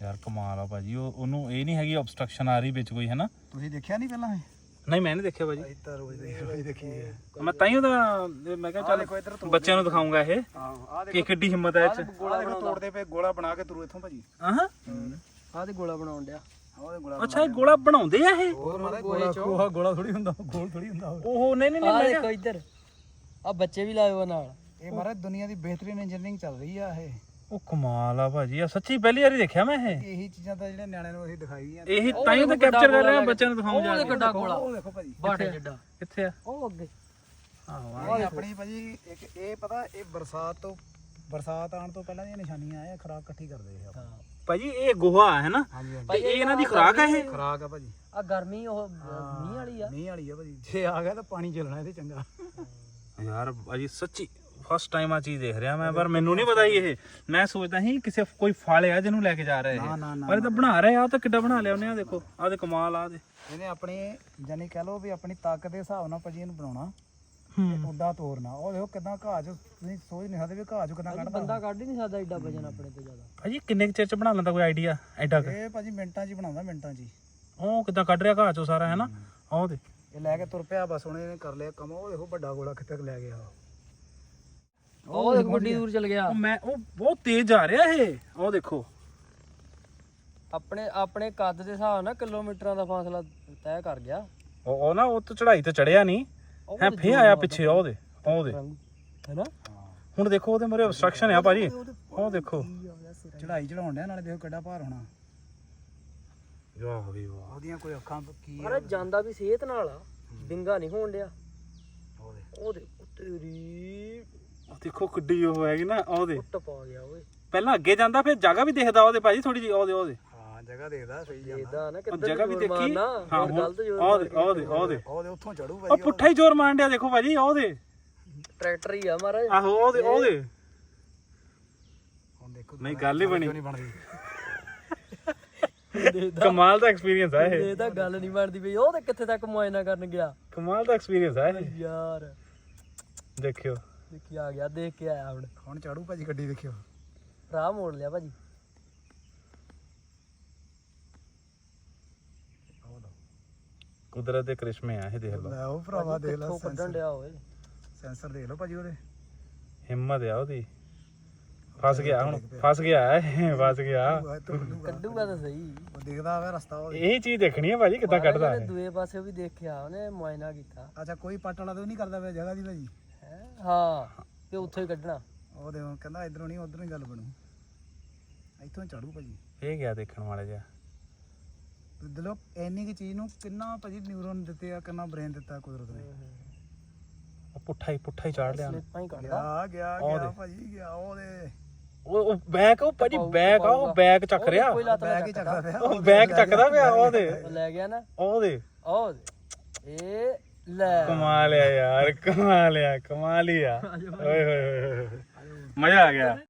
ਯਾਰ ਕਮਾਲ ਆ ਭਾਜੀ ਉਹ ਉਹਨੂੰ ਇਹ ਨਹੀਂ ਹੈਗੀ ਆਬਸਟਰਕਸ਼ਨ ਆ ਰਹੀ ਵਿੱਚ ਕੋਈ ਹੈ ਨਾ ਤੁਸੀਂ ਦੇਖਿਆ ਨਹੀਂ ਪਹਿਲਾਂ ਇਹ? ਨਹੀਂ ਮੈਂ ਨਹੀਂ ਦੇਖਿਆ ਭਾਜੀ। ਇੱਧਰ ਰੋਜ਼ ਦੇਖ ਰੋਜ਼ ਦੇਖੀ ਹੈ ਮੈਂ ਤਾਂ ਹੀ ਉਹਦਾ ਮੈਂ ਕਿਹਾ ਚੱਲ ਬੱਚਿਆਂ ਨੂੰ ਦਿਖਾਉਂਗਾ ਇਹ। ਹਾਂ ਕਿ ਕਿੱਡੀ ਹਿੰਮਤ ਹੈ ਇਹ ਚ। ਗੋਲਾ ਦੇਖੋ ਤੋੜਦੇ ਪਏ ਗੋਲਾ ਬਣਾ ਕੇ ਤੁਰੂ ਇੱਥੋਂ ਭਾਜੀ। ਆਹਾਂ ਆਹ ਤੇ ਗੋਲਾ ਬਣਾਉਣ ਡਿਆ। ਅੱਛਾ ਇਹ ਗੋਲਾ ਬਣਾਉਂਦੇ ਆ ਇਹ? ਗੋਲਾ ਗੋਲਾ ਥੋੜੀ ਹੁੰਦਾ ਗੋਲ ਥੋੜੀ ਹੁੰਦਾ ਉਹ ਨਹੀਂ ਨਹੀਂ ਨਹੀਂ ਆਹ ਮੈਂ ਦੇਖੋ ਇੱਧਰ। ਆ ਬੱਚੇ ਵੀ ਲਾਏ ਹੋਏ ਨਾਲ। ਇਹ ਮਾਰੇ ਦੁਨੀਆ ਦੀ ਬਿਹਤਰੀਨ ਇੰਜੀਨੀਅਰਿੰਗ ਚੱਲ ਰਹੀ ਆ ਇਹ। ਉਹ ਕਮਾਲ ਆ ਭਾਜੀ ਆ ਸੱਚੀ ਪਹਿਲੀ ਵਾਰੀ ਦੇਖਿਆ ਮੈਂ ਇਹ। ਇਹੀ ਚੀਜ਼ਾਂ ਤਾਂ ਜਿਹੜੇ ਨਿਆਣਿਆਂ ਨੂੰ ਅਸੀਂ ਦਿਖਾਈ ਆ ਇਹੀ ਤਾਂ ਹੀ ਤਾਂ ਕੈਪਚਰ ਕਰ ਰਿਹਾ ਬੱਚਿਆਂ ਨੂੰ ਦਿਖਾਉਂ ਜਾ ਉਹ ਗੱਡਾ ਦੇਖੋ ਭਾਜੀ। ਬਾਟੇ ਜਿੱਡਾ। ਕਿੱਥੇ ਆ। ਉਹ ਅੱਗੇ। ਆਹੋ ਇਹ ਆਪਣੀ ਭਾਜੀ ਇੱਕ ਇਹ ਪਤਾ ਇਹ ਬਰਸਾਤ ਤੋਂ ਬਰਸਾਤ ਆਉਣ ਤੋਂ ਪਹਿਲਾਂ ਦੀਆਂ ਨਿਸ਼ਾਨੀਆਂ ਆ ਇਹ ਖਰਾਕ ਇਕੱਠੀ ਕਰਦੇ ਆ ਹਾਂ। ਭਾਜੀ ਇਹ ਗੋਹਾ ਹੈ ਨਾ? ਹਾਂਜੀ ਹਾਂਜੀ। ਤੇ ਇਹ ਇਹਨਾਂ ਦੀ ਖੁਰਾਕ ਹੈ ਇਹ? ਖਰਾਕ ਆ ਭਾਜੀ। ਆ ਗਰਮੀ ਉਹ ਮੀਂਹ ਵਾਲੀ ਆ। ਮੀਂਹ ਵਾਲੀ ਆ ਭਾਜੀ। ਜੇ ਆ ਗਿਆ ਤਾਂ ਪਾਣੀ ਚੱਲਣਾ ਇਹਦੇ ਚੰਗਾ। ਯਾਰ ਭਾਜੀ ਸੱਚੀ ਫਸਟ ਟਾਈਮ ਆ ਚੀਜ਼ ਦੇਖ ਰਿਹਾ ਮੈਂ ਪਰ ਮੈਨੂੰ ਨਹੀਂ ਪਤਾ ਇਹ। ਮੈਂ ਸੋਚਦਾ ਸੀ ਕਿਸੇ ਕੋਈ ਫਲ ਆ ਜਿਹਨੂੰ ਲੈ ਕੇ ਜਾ ਰਹੇ ਨਾ ਇਹ। ਨਾ ਨਾ ਪਰ ਇਹ ਤਾਂ ਬਣਾ ਰਹੇ ਆ ਤਾਂ ਕਿੱਡਾ ਬਣਾ ਲਿਆ ਉਹਨੇ ਆ ਦੇਖੋ ਆ ਦੇ ਕਮਾਲ ਆ ਦੇ ਇਹਨੇ ਆਪਣੀ ਜਾਨੀ ਕਹਿ ਲਓ ਵੀ ਆਪਣੀ ਤਾਕਤ ਦੇ ਹਿਸਾਬ ਨਾਲ ਭਾਜੀ ਇਹਨੂੰ ਬਣਾਉਣਾ। ਤੇ ਉੱਡਾ ਤੋੜਨਾ ਉਹ ਦੇਖੋ ਕਿਦਾਂ ਘਾਹ ਚ ਤੁਸੀਂ ਸੋਚ ਨਹੀਂ ਸਕਦੇ ਵੀ ਘਾਹ ਚ ਕਿਦਾਂ ਕੱਢਦਾ। ਬੰਦਾ ਕੱਢ ਹੀ ਨਹੀਂ ਸਕਦਾ ਐਡਾ ਵਜਨ ਆਪਣੇ ਤੋਂ ਜ਼ਿਆਦਾ। ਭਾਜੀ ਕਿੰਨੇ ਕੁ ਚਿਰ ਚ ਬਣਾ ਲੈਂਦਾ ਕੋਈ ਆਈਡੀਆ ਐਡਾ ਕੁ? ਇਹ ਭਾਜੀ ਮਿੰਟਾਂ 'ਚ ਹੀ ਬਣਾਉਂਦਾ ਮਿੰਟਾਂ 'ਚ ਹੀ। ਉਹ ਕਿੱਦਾਂ ਕੱਢ ਰਿਹਾ ਘਾਹ ਚੋਂ ਸਾਰਾ ਹੈ ਨਾ? ਆਹ ਦੇ ਇਹ ਲੈ ਕੇ ਤੁਰ ਪਿਆ ਬਸ ਉਹਨੇ ਇਹਨੇ ਕਰ ਲਿਆ ਕੰਮ। ਉਹ ਦੇਖੋ ਵੱਡਾ ਗੋਲਾ ਕਿੱਥੇ ਕੁ ਲੈ ਗਿਆ। ਉਹ ਦੇਖੋ ਗੱਡੀ ਦੂਰ ਚਲ ਗਿਆ। ਉਹ ਮੈਂ ਉਹ ਬਹੁਤ ਤੇਜ਼ ਜਾ ਰਿਹਾ ਇਹ। ਉਹ ਦੇਖੋ। ਆਪਣੇ ਆਪਣੇ ਕੱਦ ਦੇ ਹਿਸਾਬ ਨਾਲ ਕਿਲੋਮੀਟਰਾਂ ਦਾ ਫਾਸਲਾ ਤੈਅ ਕਰ ਗਿਆ। ਉਹ ਉਹ ਨਾ ਉਹ ਤੋਂ ਚੜਾਈ ਤੇ ਚੜਿਆ ਨਹੀਂ। ਹੈ ਫੇ ਆਇਆ ਪਿੱਛੇ ਉਹ ਦੇ ਉਹ ਦੇ। ਹੈਨਾ ਹੁਣ ਦੇਖੋ ਉਹਦੇ ਮਰੇ ਆਬਸਟਰਕਸ਼ਨ ਆ ਭਾਜੀ। ਉਹ ਦੇਖੋ। ਚੜਾਈ ਚੜਾਉਣ ਡਿਆ ਨਾਲੇ ਦੇਖੋ ਕਿੱਡਾ ਭਾਰ ਹੋਣਾ। ਵਾਹ ਵੀ ਵਾਹ। ਉਹਦੀਆਂ ਕੋਈ ਅੱਖਾਂ ਕੀ ਪਰ ਜਾਂਦਾ ਵੀ ਸਿਹਤ ਨਾਲ ਆ। ਬਿੰਗਾ ਨਹੀਂ ਹੋਣ ਡਿਆ। ਉਹਦੇ ਉਹ ਦੇ ਤੇਰੀ ਉਹ ਦੇਖੋ ਕਿੱਡੀ ਉਹ ਹੈਗੀ ਨਾ ਉਹਦੇ। ਟੁੱਟ ਪਾ ਗਿਆ ਓਏ। ਪਹਿਲਾਂ ਅੱਗੇ ਜਾਂਦਾ ਫਿਰ ਜਗ੍ਹਾ ਵੀ ਦਿਖਦਾ ਉਹਦੇ ਭਾਜੀ ਥੋੜੀ ਜਿਹੀ ਉਹਦੇ ਉਹਦੇ। ਹਾਂ ਜਗ੍ਹਾ ਦੇਖਦਾ ਸਹੀ ਜਾਂਦਾ। ਇਹਦਾ ਨਾ ਉਹ ਕਿੱਧਰ ਜਗ੍ਹਾ ਵੀ ਜ਼ੋਰ ਦੇਖੀ। ਮਾਰਨਾ, ਹਾਂ ਹੋਰ ਗਲਤ ਜ਼ੋਰ ਉਹਦੇ ਉਹਦੇ ਉਹਦੇ। ਉਹਦੇ ਉੱਥੋਂ ਚੜੂ ਉਹ ਭਾਜੀ ਪੁੱਠਾ ਹੀ ਜ਼ੋਰ ਮਾਰਨ ਡਿਆ ਦੇਖੋ ਭਾਜੀ ਉਹਦੇ। ਟਰੈਕਟਰ ਹੀ ਆ ਮਹਾਰਾਜ ਆਹੋ ਉਹਦੇ ਉਹਦੇ। ਹੁਣ ਦੇਖੋ ਨਹੀਂ ਗੱਲ ਹੀ ਬਣੀ। ਕਿਉਂ ਨਹੀਂ ਬਣਦੀ? ਕਮਾਲ ਦਾ ਐਕਸਪੀਰੀਅੰਸ ਆ ਇਹ। ਇਹ ਤਾਂ ਗੱਲ ਨਹੀਂ ਬਣਦੀ ਬਈ ਉਹ ਤੇ ਕਿੱਥੇ ਤੱਕ ਮੁਆਇਨਾ ਕਰਨ ਗਿਆ। ਕਮਾਲ ਦਾ ਐਕਸਪੀਰੀਅੰਸ ਆ ਇਹ। ਯਾਰ। ਦੇਖਿਓ। ਦੇਖੀ ਆ ਗਿਆ ਦੇਖ ਕੇ ਆਇਆ ਹੁਣ। ਹੁਣ ਚੜੂ ਭਾਜੀ ਗੱਡੀ ਦੇਖਿਓ। ਰਾਹ ਮੋੜ ਲਿਆ ਭਾਜੀ। ਕੁਦਰਤ ਦੇ ਕ੍ਰਿਸ਼ਮੇ ਆ ਇਹ ਦੇਖ ਲਓ। ਲੈ ਉਹ ਭਰਾਵਾ ਦੇਖ ਲੈ ਕਿੱਥੋਂ ਕੱਢਣ ਡਿਆ ਓਏ? ਸੈਂਸਰ ਦੇਖ ਲਓ ਭਾਜੀ ਉਹਦੇ। ਹਿੰਮਤ ਆ ਉਹਦੀ। ਫਸ ਗਿਆ ਹੁਣ ਫਸ ਗਿਆ ਇਹ ਫਸ ਗਿਆ। ਕੱਢੂਗਾ। ਤਾਂ ਸਹੀ। ਉਹ ਦਿਖਦਾ ਹੋਵੇ ਰਸਤਾ ਉਹ ਇਹ ਚੀਜ਼ ਦੇਖਣੀ ਹੈ ਭਾਜੀ ਕਿੱਦਾਂ ਕੱਢਦਾ ਉਹਨੇ ਹੈ ਦੂਏ ਪਾਸੇ ਵੀ ਦੇਖਿਆ ਉਹਨੇ ਮੁਆਇਨਾ ਕੀਤਾ। ਅੱਛਾ ਕੋਈ ਪੱਟ ਵਾਲਾ ਤਾਂ ਨਹੀਂ ਕਰਦਾ ਪਿਆ ਜਗ੍ਹਾ ਦੀ ਭਾਜੀ। ਹੈਂ? ਤੇ ਉੱਥੋਂ ਹੀ ਕੱਢਣਾ। ਉਹ ਦੇ ਕਹਿੰਦਾ ਇਧਰੋਂ ਨਹੀਂ ਉਧਰੋਂ ਹੀ ਗੱਲ ਬਣੂ। ਇੱਥੋਂ ਚੜੂ ਭਾਜੀ। ਇਹ ਗਿਆ ਦੇਖਣ ਵਾਲਾ ਜਿਹਾ। ਦਿਲੋਂ ਇੰਨੀ ਕੀ ਚੀਜ਼ ਨੂੰ ਕਿੰਨਾ ਭਾਜੀ ਨਿਊਰੋਨ ਦਿੱਤੇ ਆ ਕਿੰਨਾ ਬ੍ਰੇਨ ਦਿੱਤਾ ਕੁਦਰਤ ਨੇ। ਉਹ ਪੁੱਠਾ ਹੀ ਪੁੱਠਾ ਹੀ ਚਾੜ ਲਿਆ ਸਲਿੱਪਾਂ ਹੀ ਕੱਢਦਾ। ਗਿਆ ਗਿਆ ਗਿਆ। ਭਾਜੀ ਗਿਆ ਉਹਦੇ ਉਹ ਉਹ ਬੈਕ ਉਹ ਭਾਜੀ ਬੈਕ ਆ ਉਹ ਬੈਕ ਚੱਕ ਰਿਹਾ। ਕੋਈ ਲੱਤ ਬੈਗ ਹੀ ਚੱਕਦਾ। ਪਿਆ। ਉਹ ਬੈਕ ਚੱਕਦਾ ਪਿਆ ਉਹਦੇ ਉਹ ਲੈ ਗਿਆ ਨਾ। ਉਹਦੇ ਉਹ ਦੇ। ਇਹ ਲੈ ਕਮਾਲ ਆ ਯਾਰ ਕਮਾਲ ਆ ਕਮਾਲ ਹੀ ਆ ਓਏ ਹੋਏ ਹੋਏ ਹੋਏ ਮਜ਼ਾ ਆ ਗਿਆ